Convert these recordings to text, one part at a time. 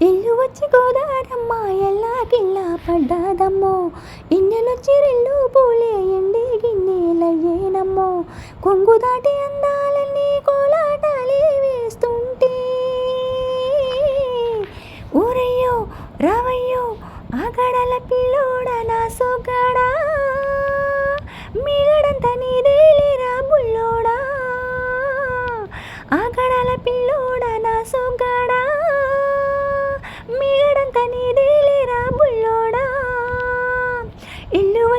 ఇల్లు వచ్చి గోదారమ్మ ఎలా గిల్లా పడ్డాదమ్మో. ఇన్నెలొచ్చి రెండు పూలే ఎండి గిన్నెలయ్యేనమ్మో కొంగు దాటి అందాలన్నీ కోలాటాలే వేస్తుంటే. ఊరయ్యో రావయ్యో ఆగడల పిల్లోడ నా సో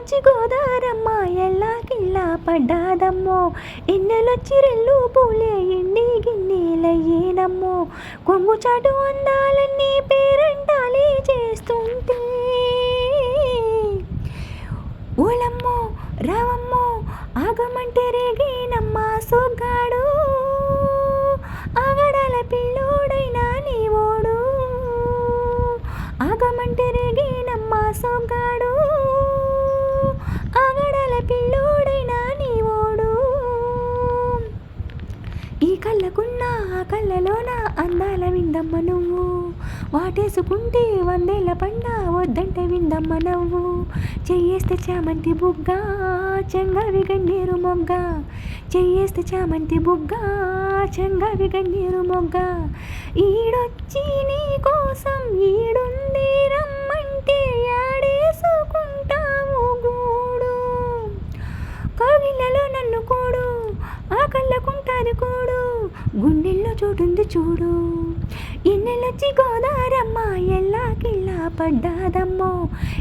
ఇల్లు వచ్చి గోదారమ్మ ఎల్లా కిల్లా పడ్డాదమ్మో. ఎన్నెలొచ్చి రెల్లు పూలే ఎండి గిన్నెలయ్యేనమ్మో కొంగు చాటు అందాలన్నీ పేరంటాలే చేస్తుంటే. ఓలమ్మో రావమ్మో ఆగమంటే రేగేనమ్మ సొగ్గాడు. ఆగడాల పిల్లోడైనా నీ ఓడు ఆగమంటే రేగేనమ్మ సొగ్గాడు. కళ్ళలోన అందాల విందమ్మ నువ్వు? వాటేసుకుంటే వందేళ్ళ పండ వద్దంటే విందమ్మ నవ్వు. చెయ్యేస్తే చామంతి బుగ్గ చెంగవి గన్నీరు మొగ్గ. చెయ్యేస్తే చామంతి బుగ్గ చెంగవి గన్నీరు మొగ్గ. ఈడొచ్చి నీ కోసం ఈడుంది గుండెల్లో చోటుంది చూడు. ఇన్నెలొచ్చి గోదారమ్మ ఎలా కిల్లా పడ్డాదమ్మో.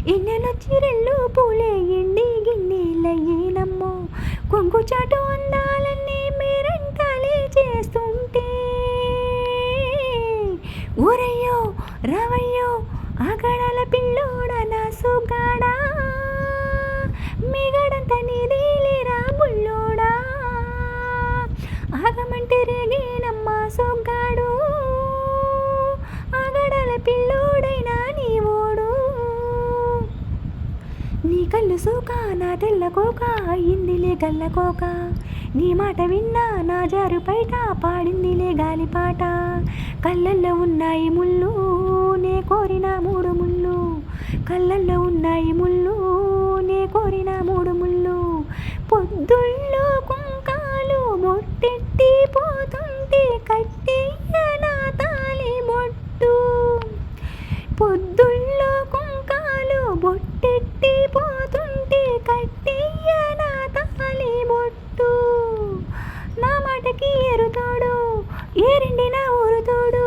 ఎన్నెలొచ్చి రెళ్ళు పూలే ఎండి గిన్నెలయ్యేనమ్మో కొంగు చాటు అందాలన్నీ మేరంటాలే చేస్తుంటే. ఊరయ్యో రావయ్యో ఆగడాల పిల్లోడ నా సుగాడా. మిగడంత నీదేలేరా బుల్లోడా ఆగమంటే రేగి సొగ్గాడు ఆగడల పిల్లోడైనా నీ ఓడు నీ కళ్ళు సూక నా తెల్ల కోక అయ్యిందిలే గల్ల కోక. నీ మాట విన్నా నా జారు బయట పాడిందిలే గాలిపాట కళ్ళల్లో ఉన్నాయి ముళ్ళు నే కోరిన మూడు ముళ్ళు. కళ్ళల్లో ఉన్నాయి ముళ్ళు నే కోరిన మూడు ముళ్ళు. పొద్దుల్లో కుంకాలు మొట్టెట్టి పోతుంటే కట్టెయ్య తాలి బొట్టు పొద్దుల్లో కుంకాలు బొట్టెట్టి పోతుంటే కట్టెయ్య తాలి బొట్టు నా మాటకి ఎరుతోడు ఏరిండి నా ఊరుతోడు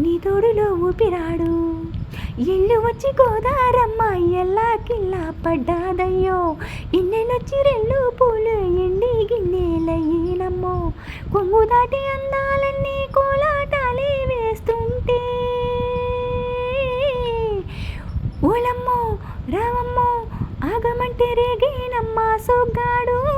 నీ తోడులో ఊపిరాడు. ఇల్లు వచ్చి గోదారమ్మ ఎలా కిల్లా పడ్డాదయ్యో. ఇన్నెలొచ్చి రెండు పూలు కొంగు దాటి అందాలన్నీ కోలాటాలే వేస్తుంటే. ఓలమ్మో రావమ్మో ఆగమంటే రేగేనమ్మా సొగ్గాడు.